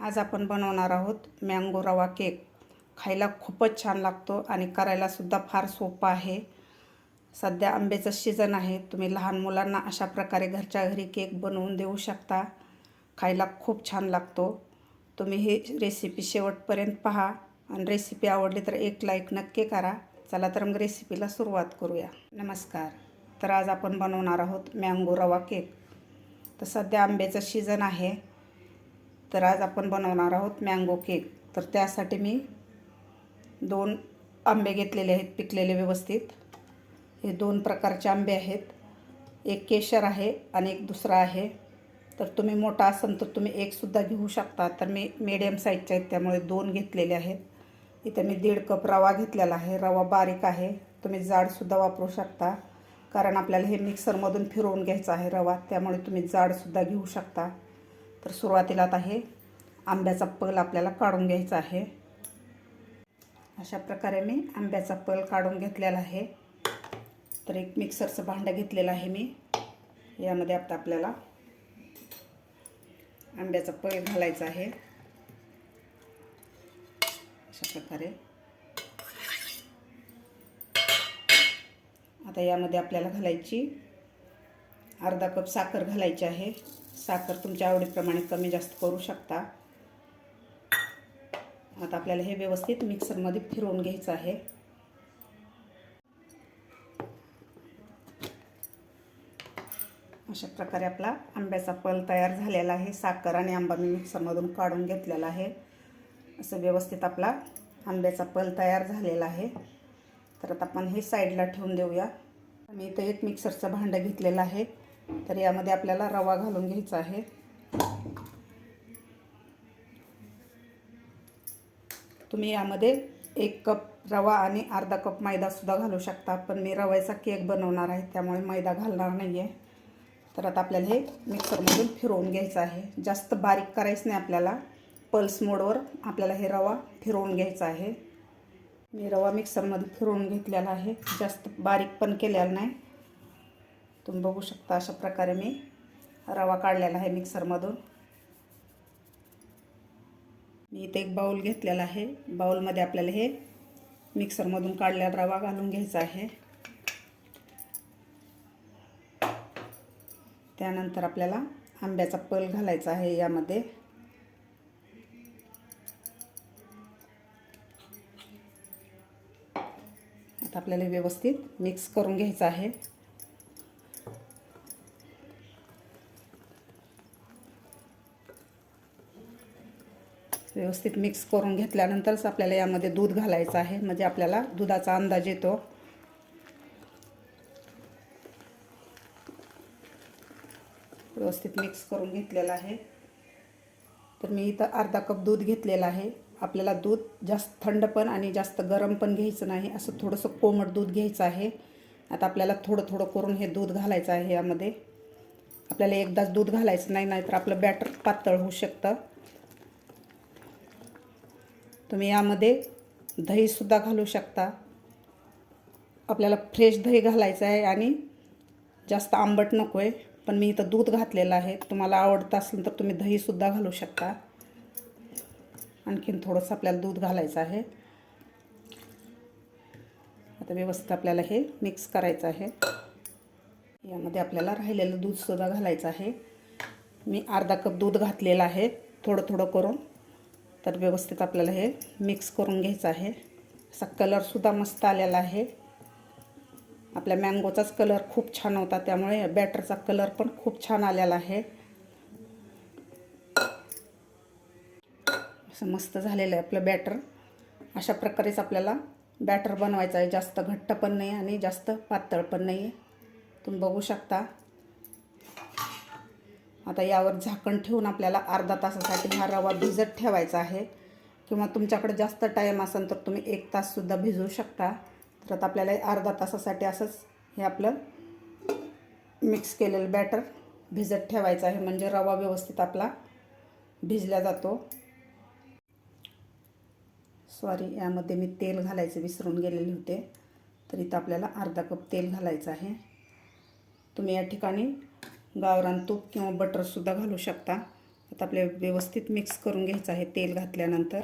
आज आपण बनवणार आहोत मँगो रवा केक खायला खूपच छान लागतो आणि करायलासुद्धा फार सोपं आहे. सध्या आंब्याचं सीझन आहे. तुम्ही लहान मुलांना अशा प्रकारे घरच्या घरी केक बनवून देऊ शकता. खायला खूप छान लागतो. तुम्ही ही रेसिपी शेवटपर्यंत पहा. आणि रेसिपी आवडली तर एक लाईक नक्की करा. चला तर मग रेसिपीला सुरुवात करूया. नमस्कार. तर आज आपण बनवणार आहोत मँगो रवा केक तर सध्या आंब्याचं सीझन आहे. तर आज आपण बनवणार आहोत मँगो केक तर त्यासाठी मी दोन आंबे घेतलेले आहेत पिकलेले व्यवस्थित. हे दोन प्रकारचे आंबे आहेत. एक केशर आहे आणि एक दुसरा आहे. तर तुम्ही मोठा असाल तर तुम्ही एकसुद्धा घेऊ शकता. तर मी मीडियम साईजचे आहेत त्यामुळे दोन घेतलेले आहेत. इथे मी दीड कप रवा घेतलेला आहे. रवा बारीक आहे. तुम्ही जाडसुद्धा वापरू शकता. कारण आपल्याला हे मिक्सरमधून फिरवून घ्यायचं आहे रवा. त्यामुळे तुम्ही जाडसुद्धा घेऊ शकता. तर सुरुवातीला आता हे आंब्याचा पल आपल्याला काढून घ्यायचा आहे. अशा प्रकारे मी आंब्याचा पल काढून घेतलेला आहे. तर एक मिक्सरचं भांडं घेतलेलं आहे मी. यामध्ये आता आपल्याला आंब्याचा पल घालायचा आहे. अशा प्रकारे. आता यामध्ये आपल्याला घालायची अर्धा कप साखर घालायची आहे. साखर तुमच्या आवडीप्रमाणे कमी जास्त करू शकता. आता आपल्याला हे व्यवस्थित मिक्सरमध्ये फिरवून घ्यायचं आहे. अशा प्रकारे आपला आंब्याचा पल तयार झालेला आहे. साखर आणि आंबा मी मिक्सरमधून काढून घेतलेला आहे. असं व्यवस्थित आपला आंब्याचा पल तयार झालेला आहे. तर आता आपण हे साईडला ठेवून देऊया. मी इथं एक मिक्सरचं भांडं घेतलेलं आहे. तर यामध्ये आपल्याला रवा घालून घ्यायचा आहे. तुम्ही यामध्ये एक कप रवा आणि अर्धा कप मैदासुद्धा घालू शकता पण मी रव्याचा केक बनवणार आहे त्यामुळे मैदा घालणार नाही आहे तर आता आपल्याला हे मिक्सरमधून फिरवून घ्यायचं आहे. जास्त बारीक करायचं नाही आपल्याला. पल्स मोडवर आपल्याला हे रवा फिरवून घ्यायचा आहे. मी रवा मिक्सरमध्ये फिरवून घेतलेला आहे. जास्त बारीक पण केलेला नाही. तुम्ही बघू शकता अशा प्रकारे मी रवा काढलेला आहे मिक्सरमधून. मी इथे एक बाऊल घेतलेला आहे. बाऊलमध्ये आपल्याला हे मिक्सरमधून काढलेला रवा घालून घ्यायचा आहे. त्यानंतर आपल्याला आंब्याचा पल घालायचा आहे यामध्ये. आता आपल्याला व्यवस्थित मिक्स करून घ्यायचं आहे. व्यवस्थित मिक्स करून घेतल्यानंतरच आपल्याला यामध्ये दूध घालायचं आहे. म्हणजे आपल्याला दुधाचा अंदाज येतो. व्यवस्थित मिक्स करून घेतलेलं आहे. तर मी इथं अर्धा कप दूध घेतलेलं आहे. आपल्याला दूध जास्त थंड पण आणि जास्त गरम पण घ्यायचं नाही. असं थोडंसं कोमट दूध घ्यायचं आहे. आता आपल्याला थोडं थोडं करून हे दूध घालायचं आहे यामध्ये. आपल्याला एकदाच दूध घालायचं नाही नाहीतर आपलं बॅटर पातळ होऊ शकतं. तुम्ही यामध्ये दहीसुद्धा घालू शकता. आपल्याला फ्रेश दही घालायचं आहे आणि जास्त आंबट नको आहे पण मी इथं दूध घातलेलं आहे. तुम्हाला आवडतं असेल तर तुम्ही दहीसुद्धा घालू शकता. आणखीन थोडंसं आपल्याला दूध घालायचं आहे. आता व्यवस्थित आपल्याला हे मिक्स करायचं आहे. यामध्ये आपल्याला राहिलेलं दूधसुद्धा घालायचं आहे. मी अर्धा कप दूध घातलेलं आहे. थोडं थोडं करून तर व्यवस्थित आपल्याला हे मिक्स करून घ्यायचं आहे. असा कलरसुद्धा मस्त आलेला आहे. आपल्या मँगोचाच कलर खूप छान होता त्यामुळे बॅटरचा कलर पण खूप छान आलेला आहे. असं मस्त झालेलं आहे आपलं बॅटर अशा प्रकारेच आपल्याला बॅटर बनवायचं आहे. जास्त घट्ट पण नाही आणि जास्त पातळ पण नाही आहे तुम्ही बघू शकता. आता यावर झाकण ठेवून आपल्याला अर्धा तासासाठी हा रवा भिजत ठेवायचा आहे. किंवा तुमच्याकडे जास्त टाईम असेल तर तुम्ही एक ताससुद्धा भिजवू शकता. तर आता आपल्याला अर्धा तासासाठी असंच हे आपलं मिक्स केलेलं बॅटर भिजत ठेवायचं आहे. म्हणजे रवा व्यवस्थित आपला भिजला जातो. सॉरी यामध्ये मी तेल घालायचे विसरून गेलेले होते. तर इथं आपल्याला अर्धा कप तेल घालायचं आहे. तुम्ही या ठिकाणी गावरान तूप किंवा बटरसुद्धा घालू शकता. आता आपल्याला व्यवस्थित मिक्स करून घ्यायचं आहे तेल घातल्यानंतर.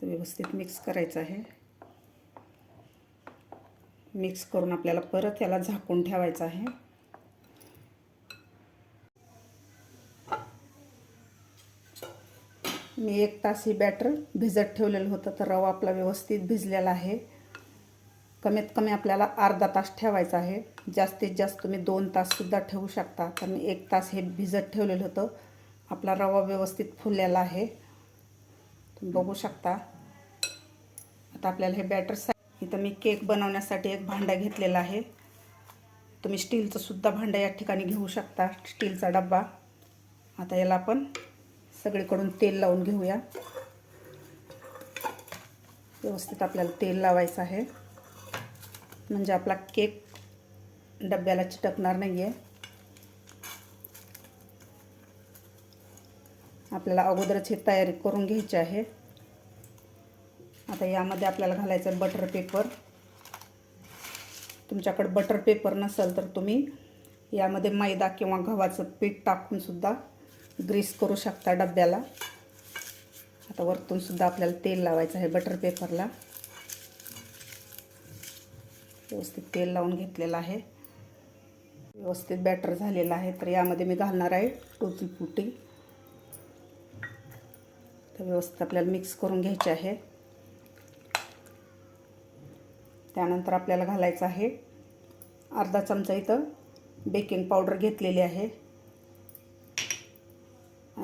तर व्यवस्थित मिक्स करायचं आहे. मिक्स करून आपल्याला परत याला झाकून ठेवायचं आहे. मी एक तास ही बॅटर भिजत ठेवलेलं होतं तर रवा आपला व्यवस्थित भिजलेला आहे. कमीत कमी आपल्याला अर्धा तास ठेवायचा आहे. जास्तीत जास्त तुम्ही दोन ताससुद्धा ठेवू शकता. तर मी एक तास हे भिजत ठेवलेलं होतं. आपला रवा व्यवस्थित फुललेला आहे. तुम्ही बघू शकता. आता आपल्याला हे बॅटर सा इथं मी केक बनवण्यासाठी एक भांडा घेतलेला आहे. तुम्ही स्टीलचंसुद्धा भांडं या ठिकाणी घेऊ शकता. स्टीलचा डब्बा. आता याला आपण सगळीकडून तेल लावून घेऊया. व्यवस्थित आपल्याला तेल लावायचं आहे. म्हणजे आपला केक डब्याला चिटकणार नाही आहे आपल्याला अगोदरच हे तयारी करून घ्यायची आहे. आता यामध्ये आपल्याला घालायचं आहे बटर पेपर. तुमच्याकडे बटर पेपर नसेल तर तुम्ही यामध्ये मैदा किंवा गव्हाचं पीठ टाकूनसुद्धा ग्रीस करू शकता डब्याला. आता वरतूनसुद्धा आपल्याला तेल लावायचं आहे बटर पेपरला. व्यवस्थित तेल लावून घेतलेलं आहे. व्यवस्थित बॅटर झालेलं आहे तर यामध्ये मी घालणार आहे टोची पुटी. तर व्यवस्थित आपल्याला मिक्स करून घ्यायचे आहे. त्यानंतर आपल्याला घालायचं आहे अर्धा चमचा इथं बेकिंग पावडर घेतलेली आहे.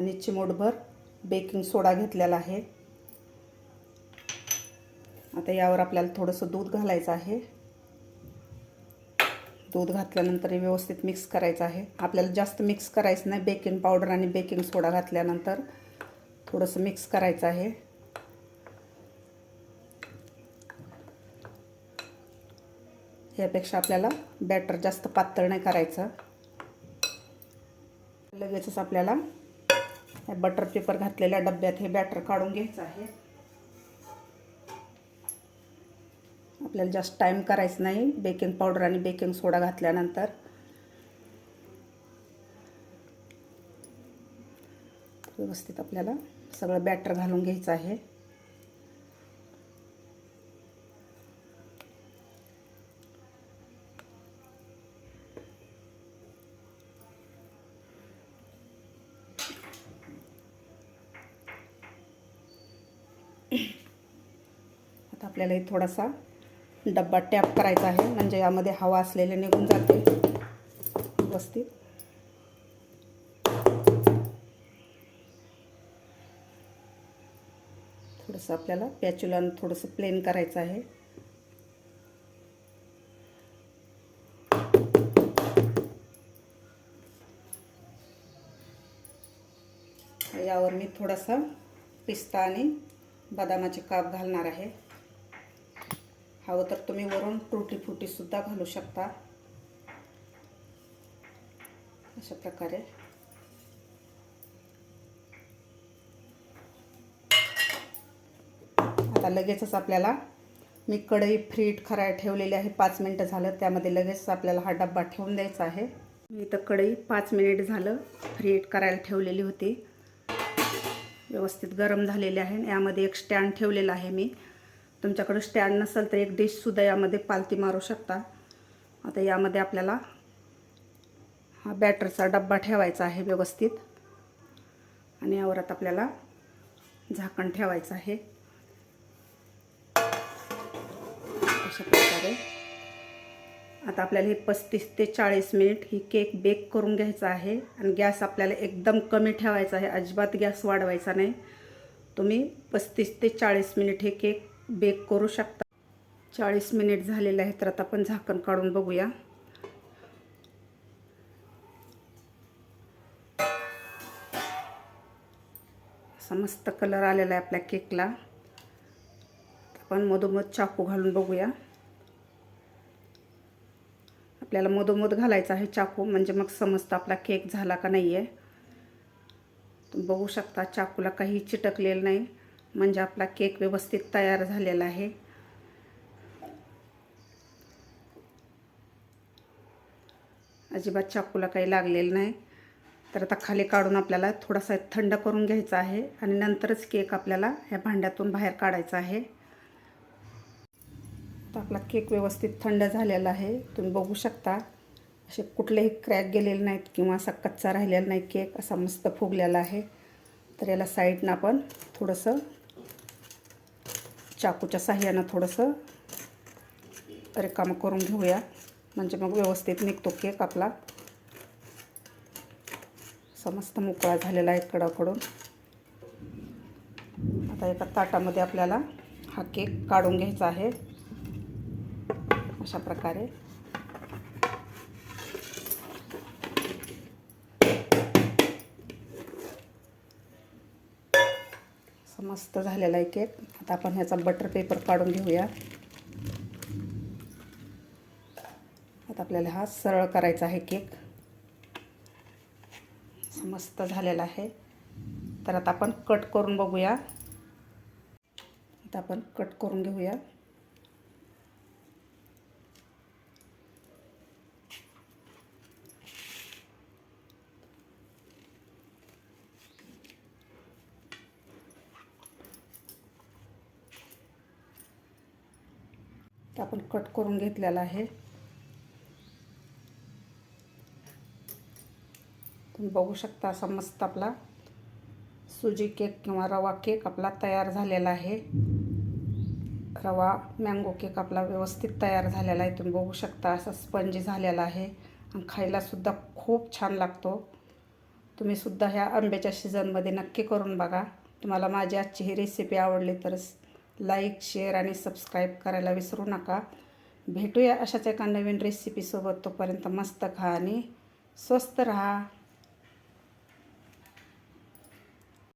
आणि चिमूटभर बेकिंग सोडा घेतलेला आहे. आता यावर आपल्याला थोडंसं दूध घालायचं आहे. दूध घातल्यानंतर व्यवस्थित मिक्स करायचं आहे. आपल्याला जास्त मिक्स करायचं नाही बेकिंग पावडर आणि बेकिंग सोडा घातल्यानंतर थोडंसं मिक्स करायचं आहे. यापेक्षा आपल्याला बॅटर जास्त पातळ नाही करायचं. लगेचच आपल्याला बटर पेपर घातलेल्या डब्यात हे बॅटर काढून घ्यायचं आहे. आपल्याला जास्त टाईम करायचं नाही. बेकिंग पावडर आणि बेकिंग सोडा घातल्यानंतर. व्यवस्थित आपल्याला सगळं बॅटर घालून घ्यायचं आहे. आता आपल्याला हे थोडासा डब्बा टॅप करायचा आहे. म्हणजे यामध्ये हवा असलेले निघून जाते. व्यवस्थित. थोडंसं आपल्याला पॅच्युलानं थोडंसं प्लेन करायचं आहे. यावर मी थोडासा पिस्ता आणि बदामाचे काप घालणार आहे. हवं तर तुम्ही वरून टुटी फुटीसुद्धा घालू शकता. अशा प्रकारे. आता लगेचच आपल्याला मी कढई फ्रीट खराय ठेवलेली आहे पाच मिनटं झालं. त्यामध्ये लगेच आपल्याला हा डब्बा ठेवून द्यायचा आहे. मी इथं कढई पाच मिनिट झालं फ्रीट करायला ठेवलेली होती. व्यवस्थित गरम झालेली आहे. यामध्ये एक स्टँड ठेवलेला आहे मी. तुमच्याकडं स्टँड नसेल तर एक डिशसुद्धा यामध्ये पालती मारू शकता. आता यामध्ये आपल्याला हा बॅटरचा डब्बा ठेवायचा आहे व्यवस्थित. आणि यावर आता आपल्याला झाकण ठेवायचं आहे. अशा प्रकारे. आता आपल्याला हे पस्तीस ते चाळीस मिनिट ही केक बेक करून घ्यायचा आहे. आणि गॅस आपल्याला एकदम कमी ठेवायचा आहे. अजिबात गॅस वाढवायचा नाही. तुम्ही पस्तीस ते चाळीस मिनिट हे केक बेक करू शकता. चाळीस मिनिट झालेले आहे तर आता आपण झाकण काढून बघूया. असा मस्त कलर आलेला आहे आपल्या केकला. आपण मधोमध चाकू घालून बघूया. आपल्याला मधोमध घालायचा आहे चाकू म्हणजे मग समजतं आपला केक झाला का नाही आहे बघू शकता चाकूला काही चिटकलेलं नाही. म्हणजे आपला केक व्यवस्थित तयार झालेला आहे. अजिबात चाकूला काही लागलेलं नाही. तर आता खाली काढून आपल्याला थोडासा थंड करून घ्यायचा आहे आणि नंतरच केक आपल्याला ह्या भांड्यातून बाहेर काढायचा आहे. तर आपला केक व्यवस्थित थंड झालेला आहे. तुम्ही बघू शकता असे कुठलेही क्रॅक गेलेले नाहीत किंवा असा कच्चा राहिलेला नाही केक असा मस्त फुगलेला आहे. तर याला साईडनं आपण थोडंसं चाकूच्या साह्यानं थोडंसं रिकामं करून घेऊया. म्हणजे मग व्यवस्थित निघतो केक आपला. समस्त मोकळा झालेला आहे कडाकडून. आता एका ताटामध्ये आपल्याला हा केक काढून घ्यायचा आहे. अशा प्रकारे. मस्त झालेला आहे केक. आता आपण ह्याचा बटर पेपर काढून घेऊया. आता आपल्याला हा सरळ करायचा आहे केक. मस्त झालेला आहे. तर आता आपण कट करून बघूया. आता आपण कट करून घेऊया. आपण कट करून घेतलेला आहे. तुम्ही बघू शकता असा मस्त आपला सुजी केक किंवा रवा केक आपला तयार झालेला आहे. रवा मँगो केक आपला व्यवस्थित तयार झालेला आहे. तुम्ही बघू शकता असा स्पंजी झालेला आहे. आणि खायलासुद्धा खूप छान लागतो. तुम्हीसुद्धा ह्या आंब्याच्या सीझनमध्ये नक्की करून बघा. तुम्हाला माझी आजची ही रेसिपी आवडली तरच लाईक शेअर आणि सबस्क्राईब करायला विसरू नका. भेटूया अशाच एका नवीन रेसिपीसोबत तोपर्यंत मस्त खा आणि स्वस्त रहा.